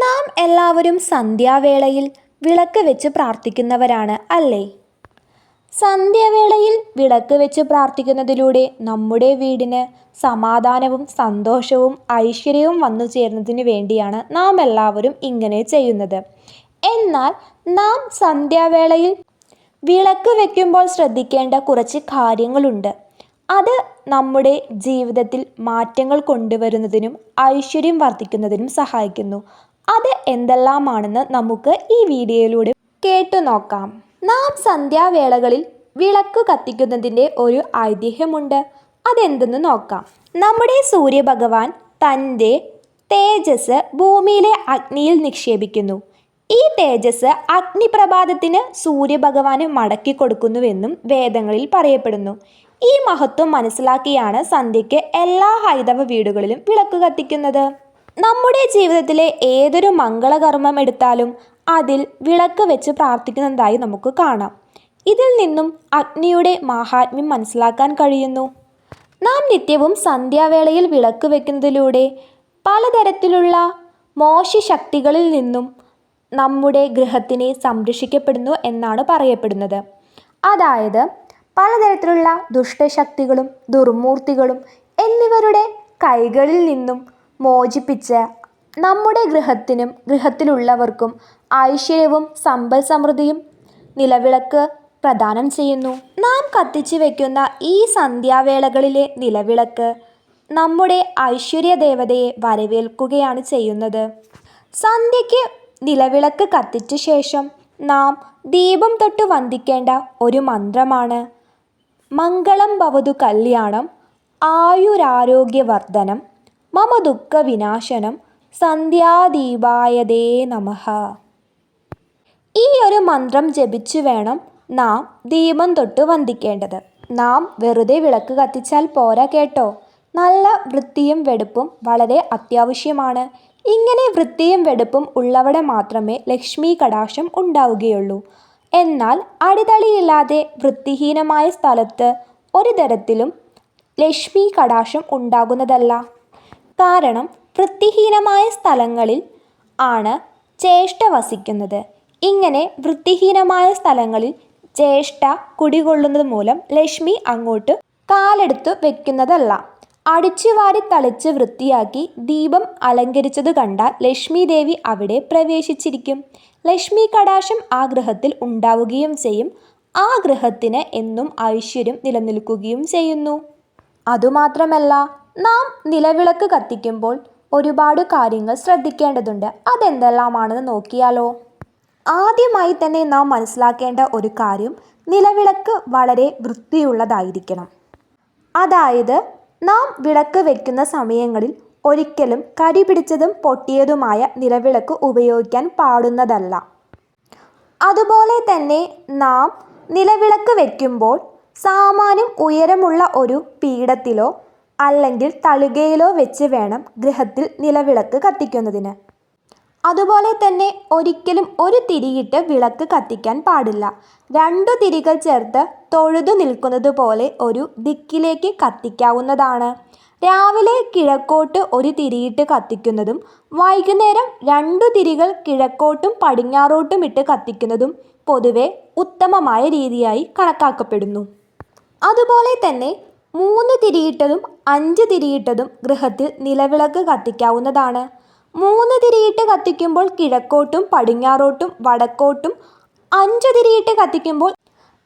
നാം എല്ലാവരും സന്ധ്യാവേളയിൽ വിളക്ക് വെച്ച് പ്രാർത്ഥിക്കുന്നവരാണ് അല്ലേ? സന്ധ്യാവേളയിൽ വിളക്ക് വെച്ച് പ്രാർത്ഥിക്കുന്നതിലൂടെ നമ്മുടെ വീടിന് സമാധാനവും സന്തോഷവും ഐശ്വര്യവും വന്നു ചേരുന്നതിന് വേണ്ടിയാണ് നാം എല്ലാവരും ഇങ്ങനെ ചെയ്യുന്നത്. എന്നാൽ നാം സന്ധ്യാവേളയിൽ വിളക്ക് വയ്ക്കുമ്പോൾ ശ്രദ്ധിക്കേണ്ട കുറച്ച് കാര്യങ്ങളുണ്ട്. അത് നമ്മുടെ ജീവിതത്തിൽ മാറ്റങ്ങൾ കൊണ്ടുവരുന്നതിനും ഐശ്വര്യം വർദ്ധിക്കുന്നതിനും സഹായിക്കുന്നു. അത് എന്തെല്ലാമാണെന്ന് നമുക്ക് ഈ വീഡിയോയിലൂടെ കേട്ടു നോക്കാം. നാം സന്ധ്യാവേളകളിൽ വിളക്ക് കത്തിക്കുന്നതിന്റെ ഒരു ഐതിഹ്യമുണ്ട്. അതെന്തെന്ന് നോക്കാം. നമ്മുടെ സൂര്യഭഗവാൻ തന്റെ തേജസ് ഭൂമിയിലെ അഗ്നിയിൽ നിക്ഷേപിക്കുന്നു. ഈ തേജസ് അഗ്നിപ്രഭാതത്തിന് സൂര്യഭഗവാന് മടക്കി കൊടുക്കുന്നുവെന്നും വേദങ്ങളിൽ പറയപ്പെടുന്നു. ഈ മഹത്വം മനസ്സിലാക്കിയാണ് സന്ധ്യയ്ക്ക് എല്ലാ ഹൈന്ദവ വീടുകളിലും വിളക്ക് കത്തിക്കുന്നത്. നമ്മുടെ ജീവിതത്തിലെ ഏതൊരു മംഗളകർമ്മം എടുത്താലും അതിൽ വിളക്ക് വെച്ച് പ്രാർത്ഥിക്കുന്നതായി നമുക്ക് കാണാം. ഇതിൽ നിന്നും അഗ്നിയുടെ മഹാത്മ്യം മനസ്സിലാക്കാൻ കഴിയുന്നു. നാം നിത്യവും സന്ധ്യാവേളയിൽ വിളക്ക് വെക്കുന്നതിലൂടെ പലതരത്തിലുള്ള മോശ ശക്തികളിൽ നിന്നും നമ്മുടെ ഗൃഹത്തിനെ സംരക്ഷിക്കപ്പെടുന്നു എന്നാണ് പറയപ്പെടുന്നത്. അതായത് പലതരത്തിലുള്ള ദുഷ്ടശക്തികളും ദുർമൂർത്തികളും എന്നിവരുടെ കൈകളിൽ നിന്നും മോചിപ്പിച്ച് നമ്മുടെ ഗൃഹത്തിനും ഗൃഹത്തിലുള്ളവർക്കും ഐശ്വര്യവും സമ്പൽ സമൃദ്ധിയും നിലവിളക്ക് പ്രദാനം ചെയ്യുന്നു. നാം കത്തിച്ചു വയ്ക്കുന്ന ഈ സന്ധ്യാവേളകളിലെ നിലവിളക്ക് നമ്മുടെ ഐശ്വര്യ ദേവതയെ വരവേൽക്കുകയാണ് ചെയ്യുന്നത്. സന്ധ്യയ്ക്ക് നിലവിളക്ക് കത്തിച്ച ശേഷം നാം ദീപം തൊട്ട് വന്ദിക്കേണ്ട ഒരു മന്ത്രമാണ് മംഗളം ഭവതു കല്യാണം ആയുരാരോഗ്യവർദ്ധനം. മമ ദുഃഖ വിനാശനം സന്ധ്യാദീപായതേ നമഃ. ഈ ഒരു മന്ത്രം ജപിച്ചു വേണം നാം ദീപം തൊട്ട് വന്ദിക്കേണ്ടത്. നാം വെറുതെ വിളക്ക് കത്തിച്ചാൽ പോരാ കേട്ടോ. നല്ല വൃത്തിയും വെടുപ്പും വളരെ അത്യാവശ്യമാണ്. ഇങ്ങനെ വൃത്തിയും വെടുപ്പും ഉള്ളവിടെ മാത്രമേ ലക്ഷ്മി കടാക്ഷം ഉണ്ടാവുകയുള്ളൂ. എന്നാൽ അടിതളിയില്ലാതെ വൃത്തിഹീനമായ സ്ഥലത്ത് ഒരു തരത്തിലും ലക്ഷ്മി കടാക്ഷം ഉണ്ടാകുന്നതല്ല. കാരണം വൃത്തിഹീനമായ സ്ഥലങ്ങളിൽ ആണ് ചേഷ്ട വസിക്കുന്നത്. ഇങ്ങനെ വൃത്തിഹീനമായ സ്ഥലങ്ങളിൽ ചേഷ്ട കുടികൊള്ളുന്നത് മൂലം ലക്ഷ്മി അങ്ങോട്ട് കാലെടുത്ത് വെക്കുന്നതല്ല. അടിച്ചുവാരി തളിച്ച് വൃത്തിയാക്കി ദീപം അലങ്കരിച്ചത് കണ്ട ലക്ഷ്മി ദേവി അവിടെ പ്രവേശിച്ചിരിക്കും. ലക്ഷ്മി കടാശം ആ ഗ്രഹത്തിൽ ഉണ്ടാവുകയും ചെയ്യും. ആ ഗ്രഹത്തിന് എന്നും ഐശ്വര്യം നിലനിൽക്കുകയും ചെയ്യുന്നു. അതുമാത്രമല്ല നാം നിലവിളക്ക് കത്തിക്കുമ്പോൾ ഒരുപാട് കാര്യങ്ങൾ ശ്രദ്ധിക്കേണ്ടതുണ്ട്. അതെന്തെല്ലാമാണെന്ന് നോക്കിയാലോ? ആദ്യമായി തന്നെ നാം മനസ്സിലാക്കേണ്ട ഒരു കാര്യം നിലവിളക്ക് വളരെ വൃത്തിയുള്ളതായിരിക്കണം. അതായത് നാം വിളക്ക് വെക്കുന്ന സമയങ്ങളിൽ ഒരിക്കലും കരി പിടിച്ചതും പൊട്ടിയതുമായ നിലവിളക്ക് ഉപയോഗിക്കാൻ പാടുന്നതല്ല. അതുപോലെ തന്നെ നാം നിലവിളക്ക് വയ്ക്കുമ്പോൾ സാമാന്യം ഉയരമുള്ള ഒരു പീഠത്തിലോ അല്ലെങ്കിൽ തളികയിലോ വെച്ച് വേണം ഗൃഹത്തിൽ നിലവിളക്ക് കത്തിക്കുന്നതിന്. അതുപോലെ തന്നെ ഒരിക്കലും ഒരു തിരിയിട്ട് വിളക്ക് കത്തിക്കാൻ പാടില്ല. രണ്ടു തിരികൾ ചേർത്ത് തൊഴുതു നിൽക്കുന്നത് പോലെ ഒരു ദിക്കിലേക്ക് കത്തിക്കാവുന്നതാണ്. രാവിലെ കിഴക്കോട്ട് ഒരു തിരിയിട്ട് കത്തിക്കുന്നതും വൈകുന്നേരം രണ്ടു തിരികൾ കിഴക്കോട്ടും പടിഞ്ഞാറോട്ടും ഇട്ട് കത്തിക്കുന്നതും പൊതുവെ ഉത്തമമായ രീതിയായി കണക്കാക്കപ്പെടുന്നു. അതുപോലെ തന്നെ മൂന്ന് തിരിയിട്ടതും അഞ്ച് തിരിയിട്ടതും ഗൃഹത്തിൽ നിലവിളക്ക് കത്തിക്കാവുന്നതാണ്. മൂന്ന് തിരിയിട്ട് കത്തിക്കുമ്പോൾ കിഴക്കോട്ടും പടിഞ്ഞാറോട്ടും വടക്കോട്ടും അഞ്ച് തിരിയിട്ട് കത്തിക്കുമ്പോൾ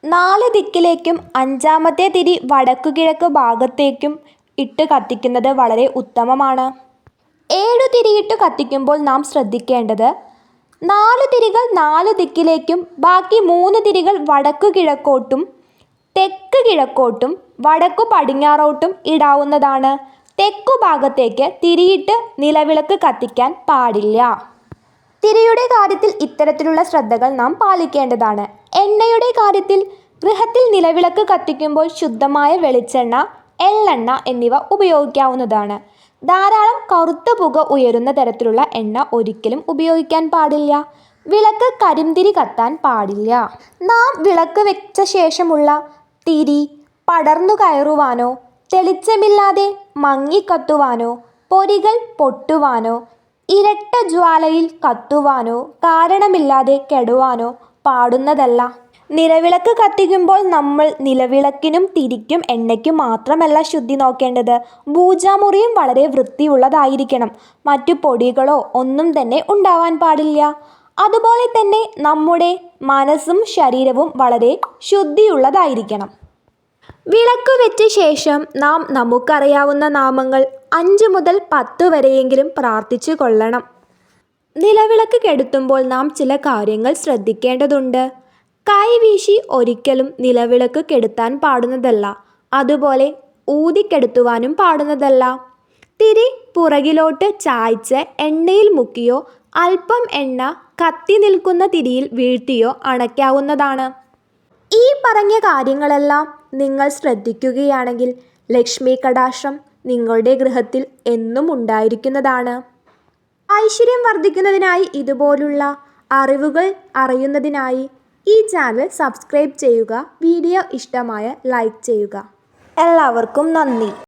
നാല് ദിക്കിലേക്കും അഞ്ചാമത്തെ തിരി വടക്കു കിഴക്ക് ഭാഗത്തേക്കും ഇട്ട് കത്തിക്കുന്നത് വളരെ ഉത്തമമാണ്. ഏഴു തിരിയിട്ട് കത്തിക്കുമ്പോൾ നാം ശ്രദ്ധിക്കേണ്ടത് നാല് തിരികൾ നാല് ദിക്കിലേക്കും ബാക്കി മൂന്ന് തിരികൾ വടക്കു കിഴക്കോട്ടും തെക്ക് കിഴക്കോട്ടും വടക്കു പടിഞ്ഞാറോട്ടും ഇടാവുന്നതാണ്. തെക്കു ഭാഗത്തേക്ക് തിരിയിട്ട് നിലവിളക്ക് കത്തിക്കാൻ പാടില്ല. തിരിയുടെ കാര്യത്തിൽ ഇത്തരത്തിലുള്ള ശ്രദ്ധകൾ നാം പാലിക്കേണ്ടതാണ്. എണ്ണയുടെ കാര്യത്തിൽ ഗൃഹത്തിൽ നിലവിളക്ക് കത്തിക്കുമ്പോൾ ശുദ്ധമായ വെളിച്ചെണ്ണ എള്ളെണ്ണ എന്നിവ ഉപയോഗിക്കാവുന്നതാണ്. ധാരാളം കറുത്ത പുക ഉയരുന്ന തരത്തിലുള്ള എണ്ണ ഒരിക്കലും ഉപയോഗിക്കാൻ പാടില്ല. വിളക്ക് കരിന്തിരി കത്താൻ പാടില്ല. നാം വിളക്ക് വെച്ച ശേഷമുള്ള തിരി പടർന്നു കയറുവാനോ തെളിച്ചമില്ലാതെ മങ്ങിക്കത്തുവാനോ പൊരികൾ പൊട്ടുവാനോ ഇരട്ട ജ്വാലയിൽ കത്തുവാനോ കാരണമില്ലാതെ കെടുവാനോ പാടുന്നതല്ല. നിലവിളക്ക് കത്തിക്കുമ്പോൾ നമ്മൾ നിലവിളക്കിനും തിരിക്കും എണ്ണയ്ക്കും മാത്രമല്ല ശുദ്ധി നോക്കേണ്ടത്. പൂജാമുറിയും വളരെ വൃത്തിയുള്ളതായിരിക്കണം. മറ്റു പൊടികളോ ഒന്നും തന്നെ ഉണ്ടാവാൻ പാടില്ല. അതുപോലെ തന്നെ നമ്മുടെ മനസ്സും ശരീരവും വളരെ ശുദ്ധിയുള്ളതായിരിക്കണം. വിളക്ക് വെച്ച ശേഷം നാം നമുക്കറിയാവുന്ന നാമങ്ങൾ അഞ്ച് മുതൽ പത്ത് വരെയെങ്കിലും പ്രാർത്ഥിച്ചു കൊള്ളണം. നിലവിളക്ക് കെടുത്തുമ്പോൾ നാം ചില കാര്യങ്ങൾ ശ്രദ്ധിക്കേണ്ടതുണ്ട്. കൈവീശി ഒരിക്കലും നിലവിളക്ക് കെടുത്താൻ പാടുന്നതല്ല. അതുപോലെ ഊതിക്കെടുത്തുവാനും പാടുന്നതല്ല. തിരി പുറകിലോട്ട് ചായ്ച്ച് എണ്ണയിൽ മുക്കിയോ അല്പം എണ്ണ കത്തി നിൽക്കുന്ന തിരിയിൽ വീഴ്ത്തിയോ അണയ്ക്കാവുന്നതാണ് ഈ പറഞ്ഞ കാര്യങ്ങളെല്ലാം നിങ്ങൾ ശ്രദ്ധിക്കുകയാണെങ്കിൽ ലക്ഷ്മി കടാക്ഷം നിങ്ങളുടെ ഗൃഹത്തിൽ എന്നും ഉണ്ടായിരിക്കുന്നതാണ്. ഐശ്വര്യം വർദ്ധിക്കുന്നതിനായി ഇതുപോലുള്ള അറിവുകൾ അറിയുന്നതിനായി ഈ ചാനൽ സബ്സ്ക്രൈബ് ചെയ്യുക വീഡിയോ ഇഷ്ടമായ ലൈക്ക് ചെയ്യുക. എല്ലാവർക്കും നന്ദി.